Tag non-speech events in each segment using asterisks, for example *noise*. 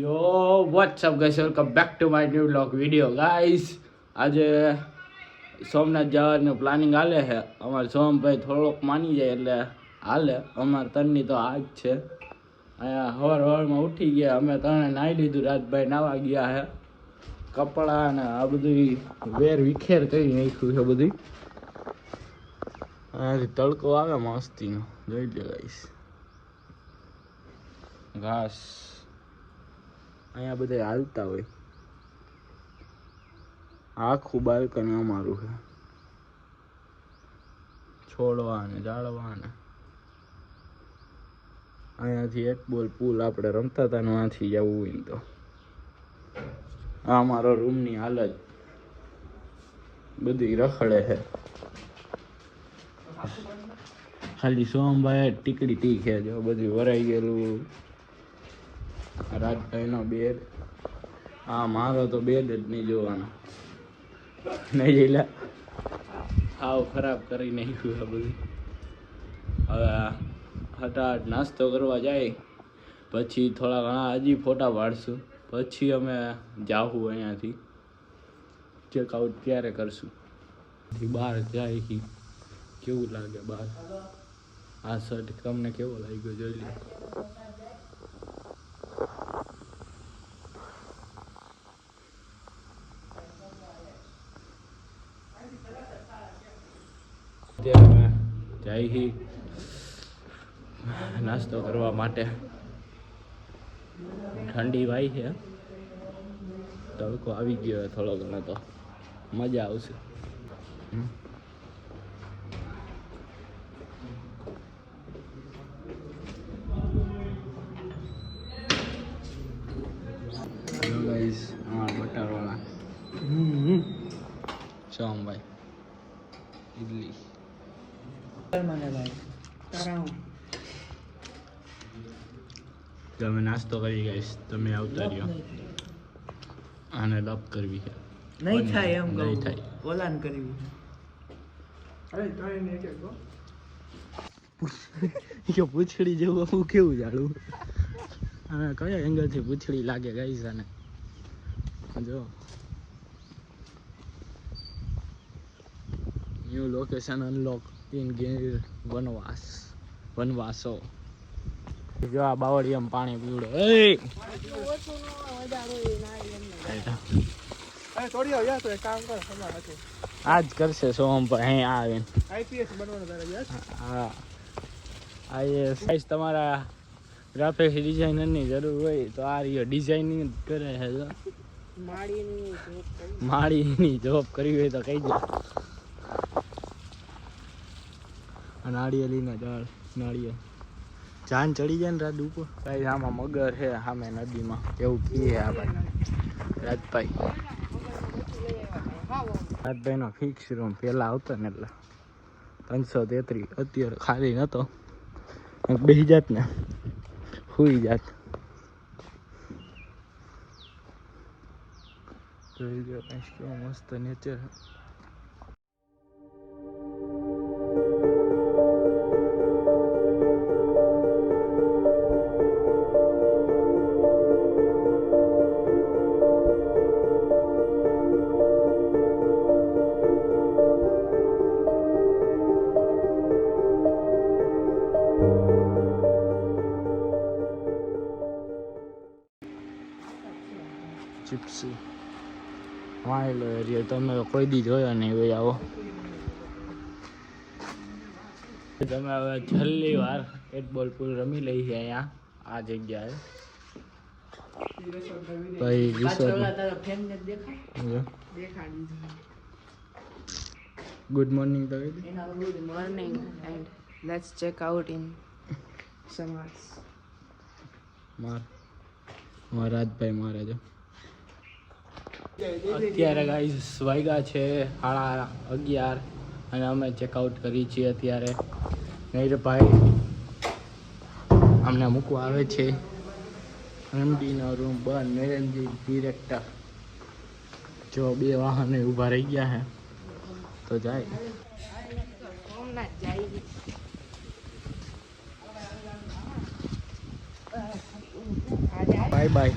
Yo what's up guys welcome back to my new blog video guys આજે સોમનાથ જવાનું planning હાલે છે. અમારે સોમભાઈ થોડોક માની જાય એટલે હાલે. અમારે તનની તો આ જ છે. અહીંયા હવાર હવારમાં ઉઠી ગયા. અમે ત્રણે નાહી લીધું. રાજભાઈ નાવા ગયા છે. કપડાં ને આ બધું વેર વિખેર કરી નાખ્યું છે બધું. અહીંયાથી તડકો આવે મસ્તીનો. જોઈ લો ગાઈસ ઘાસ. અહીંયા બધા હાલતા હોય. આખું બાલ્કની અમારું છે. છોડવા ને અહીંયાથી એક બોલ પુલ આપણે રમતા હતા ને જવું હોય તો. આ અમારો રૂમની હાલત બધી રખડે છે. ખાલી સોમભાઈ ટીકડી ટીક છે, જો બધું વરાઈ ગયેલું. રાજભાઈનો બેડ આ મારો તો બેડ જ નહીં જોવાનો. નહીં જેલા આવ ખરાબ કરી નાખ્યું આ બધું. હવે હટાટ નાસ્તો કરવા જાય. પછી થોડા ઘણા હજી ફોટા પાડશું. પછી અમે જાવું અહીંયાથી. ચેકઆઉટ ક્યારે કરશું? બહાર જાય કે કેવું લાગે બહાર? આ શર્ટ તમને કેવો લાગ્યો? જોઈ લો અત્યારે અમે જાય હી. નાસ્તો કરવા માટે ઠંડી વાય છે. તડકો આવી ગયો થોડો ઘણો તો મજા આવશે. તમે નાસ્તો કરી ગઈશ તમે આવતા રહ્યો. આને લપ કરવી છે. નહીં થાય એમ નહીં થાય. ઓલાન કરવી છે. *laughs* પૂછડી જેવું હું કેવું જાડું અને કયા એંગલથી પૂછડી લાગે ગાઈસ આને? જો. New location unlock in Gir વનવાસ વનવાસો જો આ બાવળિયામ પાણી પીવડે. એ સમા આજ કરશે સોમભાઈ અહીં આવીને આઈપીએસ બનવાનો હા. આ સાઈઝ તમારા ગ્રાફિક્સ ડિઝાઇનરની જરૂર હોય તો આ રહ્યો ડિઝાઇનિંગ કરે છે જો. માળીની જોબ કરવી હોય તો કહી દો. આ નાળિયેરીના ઝાડ નાળિયેર. જાન ચડી જાય ને રાત ઉપર. ભાઈ આમાં મગર છે સામે નદીમાં. એવું કીએ આ ભાઈ. રાજભાઈ. નો ફિક્સ રૂમ પેલા આવતો ને એટલે ત્રણસો તેત્રીસ. અત્યારે ખાલી નહોતો બેસી જાત ને સુઈ જાત. મસ્ત નેચર ચિપ્સી. વાયેલો એરિયા તમે કોઈ દી જોયો નહીં ભાઈ આવો. તમે હવે છેલ્લી વાર એક બોલ પૂલ રમી લઈ છે અહીંયા. આ જગ્યાએ. ભાઈ ગુડ મોર્નિંગ તો. Good morning and let's check out સમાસ. માર. મારા રાજભાઈ મારે જો અત્યારે ગાઈઝ વાગ્યા છે સાડા અગિયાર અને અમે ચેકઆઉટ કરી છીએ અત્યારે. નૈરભાઈ અમને મૂકવા આવે છે. એમડીનો રૂમ બંધ નરેન્દ્રજી ડિરેક્ટર જો બે વાહન ઊભા રહી ગયા છે તો જાય. બાય બાય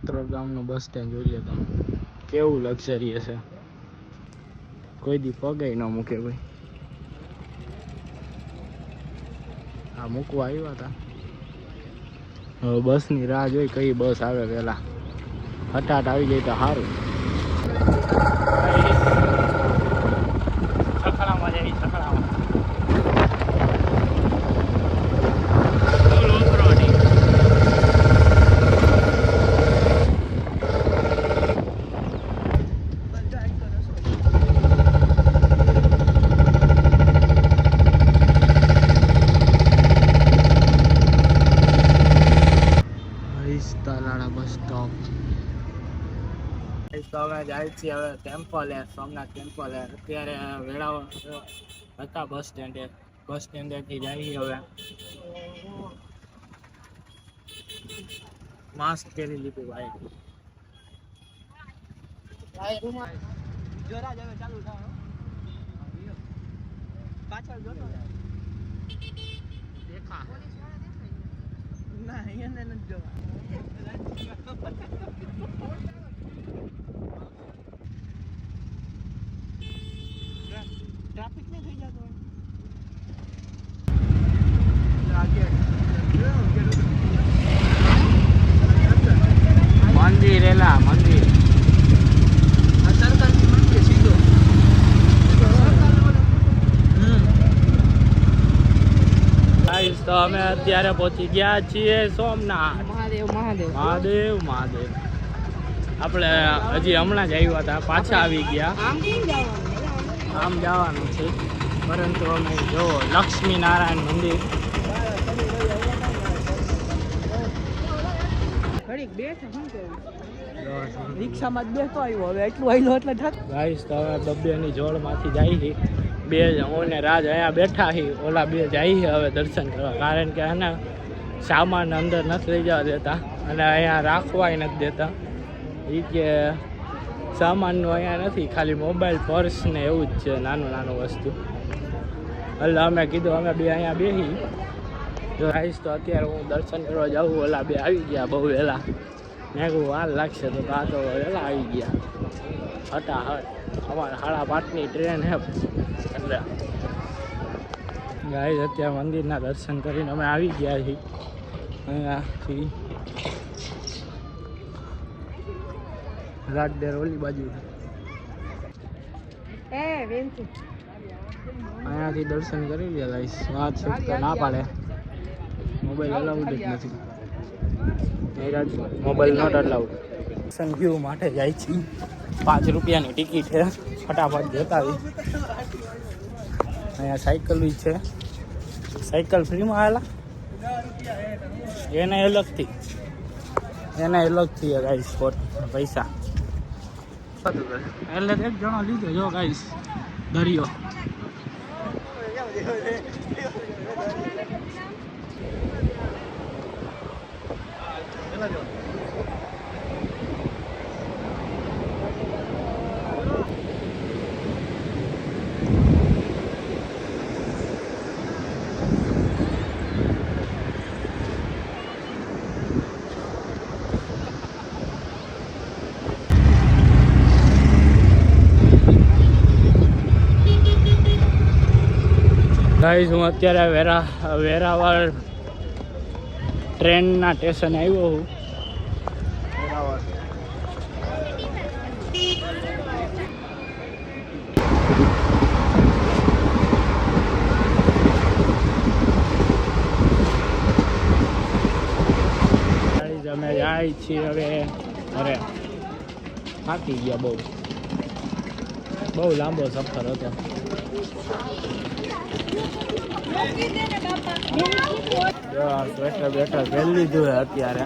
ચિત્રો ગામનું બસ સ્ટેન્ડ જોઈ લે તમે. કેવું લક્ઝરી હશે. કોઈ દી પગે ન મૂકે ભાઈ. આ મૂકવા આવ્યા હતા હવે બસની રાહ જોઈ કઈ બસ આવે પહેલા હટાટ આવી જાય તો સારું તો હવે જાય છીએ હવે ટેમ્પલ સોમનાથ ટેમ્પલ અત્યારે વેળાવળ હતા બસ સ્ટેન્ડે બસ સ્ટેન્ડેથી જઈએ હવે. માસ્ક પહેરી લીધું ભાઈ. જોરા જ હવે ચાલુ થાય પાછળ જોતો દેખા. ના અહીંયા નથી જોવા ટ્રાફિક નહીં થઈ જતો મંદિર એલા મંદિર ગાઈસ તો અમે અત્યારે પહોંચી ગયા છીએ સોમનાથ. મહાદેવ મહાદેવ. મહાદેવ મહાદેવ. આપણે હજી હમણાં જ આવ્યા હતા પાછા આવી ગયા. આમ જવાનું? છે. પરંતુ અમે જો લક્ષ્મી નારાયણ મંદિર રિક્ષામાં જ બેસો આવ્યો. હવે એટલું આવ્યો એટલે ભાઈ તો હવે બબ્બેની જોડમાંથી જાય છે. બે જ હું ને રાજ અહીંયા બેઠા હી. ઓલા બે જાય છે હવે દર્શન કરવા. કારણ કે એને સામાન અંદર નથી લઈ જવા દેતા અને અહીંયા રાખવાય નથી દેતા. એ કે સામાનનું અહીંયા નથી, ખાલી મોબાઈલ, પર્સ ને એવું જ છે નાનું નાનું વસ્તુ. એટલે અમે કીધું, અમે બે અહીંયા બેસી જો આવીશ તો અત્યારે હું દર્શન કરવા જાઉં. ઓલા બે આવી ગયા બહુ વહેલા. મેં કહું વાર લાગશે તો આ તો વહેલા આવી ગયા. હતા હટ અમારે સાડા પાંચની ટ્રેન હે એટલે ગાય અત્યારે મંદિરના દર્શન કરીને અમે આવી ગયા છીએ. અહીંયાથી રાતડેર ઓલી બાજુ. અહીંયાથી દર્શન કરી લે ગાઈસ. વાત ના પાડે. મોબાઈલ અલાઉડ જ નથી. મોબાઈલ નોટ અલાઉડ દર્શન માટે જાય છે. પાંચ રૂપિયાની ટિકિટ છે. ફટાફટ જતાવી. અહીંયા સાયકલ બી છે. સાયકલ ફ્રીમાં આવેલા એને અલગથી. એને અલગથી ગાઈસ પૈસા. એટલે એક જણો લીધો જો ગાઈસ દરિયો. ગાઈઝ હું અત્યારે વેરા વેરાવળ ટ્રેનના સ્ટેશને આવ્યો હું. અમે જાય છીએ હવે. અરે, થાકી ગયા બહુ. બહુ લાંબો સફર હતો. બેઠા બેઠા પહેલી લીધું હે અત્યારે.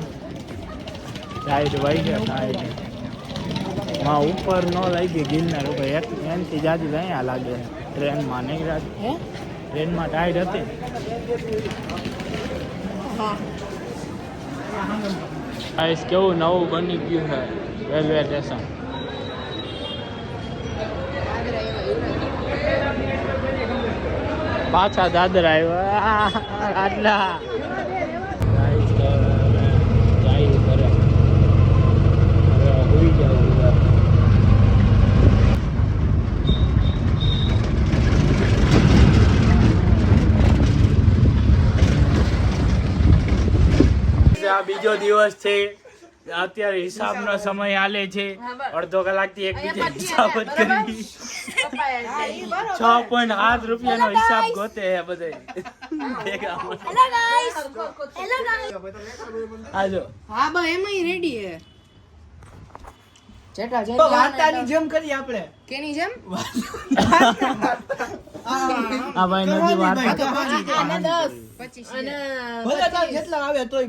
ટાઈટ વાઈ ગયા સાઈડમાં ઉપર ન લાગી ગિરનાર ઉપર એક એનથી જાજી અહીંયા લાગે ટ્રેનમાં નહીં રાજ ટ્રેનમાં ટાઈડ હતી. આઈસ કેવું નવું બની ગયું છે રેલવે સ્ટેશન પાછા દાદરા આવ્યા. આટલા ગાઈસ તો હવે જાય ઘરે હવે હુઈ જાવ આ બીજો દિવસ છે. અત્યારે હિસાબનો સમય હાલે છે. અડધો કલાકથી એક બીજે હિસાબ જ કરી. છ. પોઈન્ટ સાત રૂપિયાનો હિસાબ ગોતે હે બધે. આજો હા બા એમાં રેડી હે જેટા જેટા વાર્તાની જેમ કરી આપણે. કેની જેમ? આ ભાઈ નથી વાર્તા. આને 10 25 અને જેટલા આવે તોય